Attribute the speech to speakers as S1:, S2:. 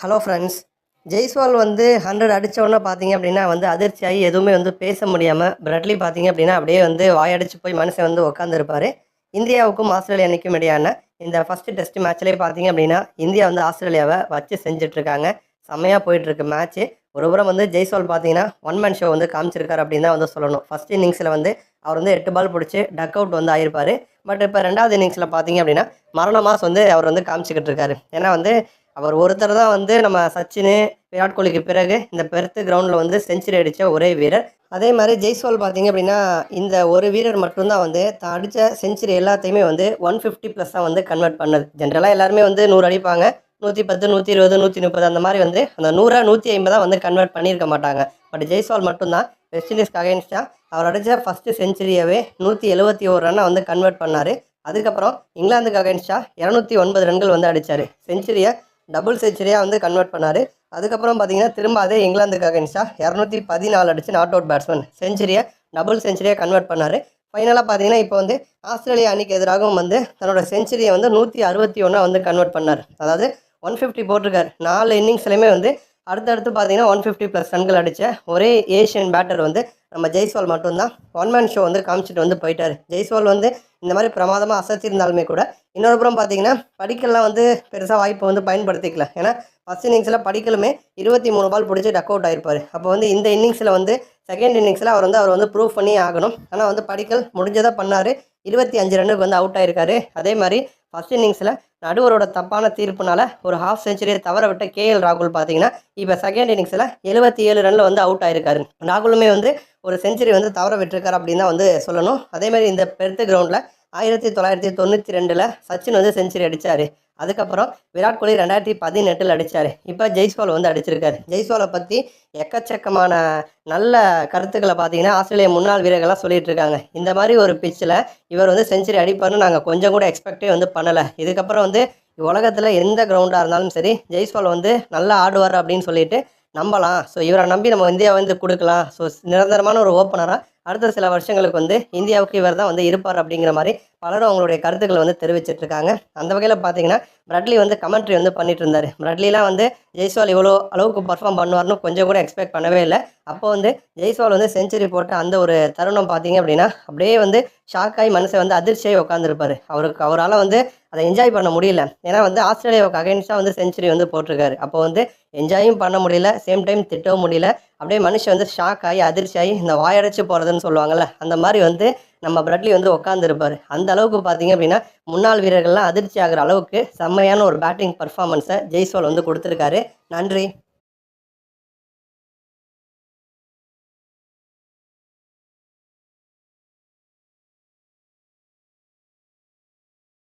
S1: Hello friends Jaiswal வந்து hundred அடித்தோடனே பார்த்தீங்க அப்படின்னா வந்து அதிர்ச்சியாகி எதுவுமே வந்து பேச முடியாமல் பிரட்லி பார்த்தீங்க அப்படின்னா அப்படியே வந்து வாயடிச்சு போய் மனுஷன் வந்து உட்காந்துருப்பார் இந்தியாவுக்கும் ஆஸ்திரேலியா அன்னைக்கும் இடையான இந்த ஃபஸ்ட்டு டெஸ்ட் மேட்ச்லேயே பார்த்தீங்க அப்படின்னா இந்தியா வந்து ஆஸ்திரேலியாவை வச்சு செஞ்சுட்ருக்காங்க. செம்மையாக போயிட்டுருக்கு மேட்ச்சு ஒரு புறம் வந்து ஜெய்ஸ்வால் பார்த்தீங்கன்னா ஒன் மேன் ஷோ வந்து காமிச்சிருக்காரு அப்படின்னு தான் வந்து சொல்லணும். ஃபஸ்ட் இன்னிங்ஸில் வந்து அவர் வந்து எட்டு பால் பிடிச்சி டக் அவுட் வந்து ஆயிருப்பார். பட் இப்போ ரெண்டாவது இன்னிங்ஸில் பார்த்தீங்க அப்படின்னா மரண மாஸ் வந்து அவர் வந்து காமிச்சிக்கிட்டு இருக்காரு ஏன்னா வந்து அவர் ஒருத்தர் தான் வந்து நம்ம சச்சின் விராட் கோலிக்கு பிறகு இந்த பெருத்து கிரவுண்டில் வந்து செஞ்சுரி அடித்த ஒரே வீரர். அதே மாதிரி ஜெய்ஸ்வால் பார்த்தீங்க அப்படின்னா இந்த ஒரு வீரர் மட்டும்தான் வந்து தான் அடித்த செஞ்சுரி எல்லாத்தையுமே வந்து ஒன் ஃபிஃப்டி ப்ளஸ் தான் வந்து கன்வெர்ட் பண்ணது. ஜென்ரலாக எல்லாருமே வந்து நூறு அடிப்பாங்க. நூற்றி பத்து நூற்றி இருபது நூற்றி முப்பது அந்த மாதிரி வந்து அந்த நூறா நூற்றி ஐம்பதாக வந்து கன்வெர்ட் பண்ணியிருக்க மாட்டாங்க. பட் ஜெய்ஸ்வால் மட்டும்தான் வெஸ்ட் இண்டீஸ்க்கு அகேன்ஸ்டாக அவர் அடித்த ஃபஸ்ட்டு செஞ்சுரியவே நூற்றி எழுபத்தி ஒரு ரன்னை வந்து கன்வெர்ட் பண்ணார். அதுக்கப்புறம் இங்கிலாந்துக்கு அகேன்ஸ்டாக இரநூத்தி ஒன்பது ரன்கள் வந்து அடித்தார் செஞ்சுரியை டபுள் செஞ்சுரியாக வந்து கன்வெர்ட் பண்ணார். அதுக்கப்புறம் பார்த்தீங்கன்னா திரும்ப அதே இங்கிலாந்துக்கு அகைன்ஸ்டாக இரநூத்தி பதினாலு அடிச்சு நாட் அவுட் பேட்ஸ்மேன் செஞ்சுரியை டபுள் செஞ்சுரியாக கன்வெர்ட் பண்ணார். ஃபைனலாக பார்த்தீங்கன்னா இப்போ வந்து ஆஸ்திரேலியா அணிக்கு எதிராகவும் வந்து தன்னோட செஞ்சுரியை வந்து நூற்றி அறுபத்தி ஒன்றா வந்து கன்வெர்ட் பண்ணார். அதாவது ஒன் ஃபிஃப்டி போட்டிருக்காரு. நாலு இன்னிங்ஸ்லையுமே வந்து அடுத்தடுத்து பார்த்தீங்கன்னா ஒன் ஃபிஃப்டி ப்ளஸ் ரன்கள் அடித்த ஒரே ஏஷியன் பேட்டர் வந்து நம்ம ஜெய்ஸ்வால் மட்டும்தான். ஒன் மேன் ஷோ வந்து காமிச்சிட்டு வந்து போயிட்டார். ஜெய்ஸ்வால் வந்து இந்த மாதிரி பிரமாதமாக அசத்திருந்தாலுமே கூட இன்னொரு புறம் பார்த்தீங்கன்னா படிக்கல்லாம் வந்து பெருசாக வாய்ப்பை வந்து பயன்படுத்திக்கல. ஏன்னா ஃபஸ்ட் இன்னிங்ஸில் படிக்கலுமே இருபத்தி மூணு பால் பிடிச்சி டக் அவுட் ஆகிருப்பார் அப்போ வந்து இந்த இன்னிங்ஸில் வந்து செகண்ட் இன்னிங்ஸில் அவர் வந்து அவர் வந்து ப்ரூவ் பண்ணி ஆகணும். ஆனால் வந்து படிக்கல் முடிஞ்சதாக பண்ணார். இருபத்தி அஞ்சு ரன்னுக்கு வந்து அவுட் ஆயிருக்காரு. அதே மாதிரி ஃபஸ்ட் இன்னிங்ஸில் நடுவரோட தப்பான தீர்ப்புனால ஒரு ஹாஃப் செஞ்சுரியை தவற விட்ட கே எல் ராகுல் பார்த்தீங்கன்னா இப்போ செகண்ட் இன்னிங்ஸில் எழுபத்தி ஏழு ரனில் வந்து அவுட் ஆயிருக்காரு. ராகுலுமே வந்து ஒரு செஞ்சுரி வந்து தவற விட்டுருக்காரு அப்படின்னு தான் வந்து சொல்லணும். அதே மாதிரி இந்த பெருத்து கிரவுண்டில் ஆயிரத்தி தொள்ளாயிரத்தி தொண்ணூற்றி ரெண்டில் சச்சின் வந்து செஞ்சுரி அடித்தார் அதுக்கப்புறம் விராட் கோலி ரெண்டாயிரத்தி பதினெட்டில் அடித்தார் இப்போ ஜெய்ஸ்வால் வந்து அடிச்சிருக்காரு. ஜெய்ஸ்வாலை பற்றி எக்கச்சக்கமான நல்ல கருத்துக்களை பார்த்தீங்கன்னா ஆஸ்திரேலிய முன்னாள் வீரர்கள்லாம் சொல்லிட்டு இருக்காங்க இந்த மாதிரி ஒரு பிச்சில் இவர் வந்து செஞ்சுரி அடிப்பார்னு நாங்கள் கொஞ்சம் கூட எக்ஸ்பெக்டே வந்து பண்ணலை. இதுக்கப்புறம் வந்து உலகத்தில் எந்த கிரவுண்டாக இருந்தாலும் சரி ஜெய்ஸ்வால் வந்து நல்லா ஆடுவார் அப்படின்னு சொல்லிட்டு நம்பலாம். ஸோ இவரை நம்பி நம்ம இந்தியா வந்து கொடுக்கலாம். ஸோ நிரந்தரமான ஒரு ஓப்பனராக அடுத்த சில வருஷங்களுக்கு வந்து இந்தியாவுக்கு இவர் தான் வந்து இருப்பார் அப்படிங்கிற மாதிரி பலரும் அவங்களுடைய கருத்துக்களை வந்து தெரிவிச்சிட்டு இருக்காங்க. அந்த வகையில் பார்த்தீங்கன்னா பிரட்லி வந்து கமெண்ட்ரி வந்து பண்ணிட்டு இருந்தார். பிரட்லிலாம் வந்து ஜெய்ஸ்வால் இவ்வளோ அளவுக்கு பர்ஃபார்ம் பண்ணுவார்னு கொஞ்சம் கூட எக்ஸ்பெக்ட் பண்ணவே இல்லை. அப்போ வந்து ஜெய்ஸ்வால் வந்து செஞ்சுரி போட்ட அந்த ஒரு தருணம் பார்த்தீங்க அப்படின்னா அப்படியே வந்து ஷாக் ஆகி வந்து அதிர்ச்சியாகி உட்காந்துருப்பாரு அவருக்கு அவரால் வந்து அதை என்ஜாய் பண்ண முடியல. ஏன்னா வந்து ஆஸ்திரேலியாவுக்கு அகைன்ஸ்டாக வந்து செஞ்சுரி வந்து போட்டிருக்காரு. அப்போ வந்து என்ஜாயும் பண்ண முடியல சேம் டைம் திட்டவும் முடியல. அப்படியே மனுஷன் வந்து ஷாக் ஆகி அதிர்ச்சி ஆகி இந்த வாயடைச்சு போகிறதுன்னு சொல்லுவாங்கள்ல அந்த மாதிரி வந்து நம்ம பிரட்லி வந்து உட்காந்துருப்பார் அந்த அளவுக்கு பார்த்தீங்க அப்படின்னா முன்னாள் வீரர்கள்லாம் அதிர்ச்சி ஆகிற அளவுக்கு செம்மையான ஒரு பேட்டிங் பர்ஃபார்மன்ஸை ஜெய்ஸ்வால் வந்து கொடுத்துருக்காரு. நன்றி.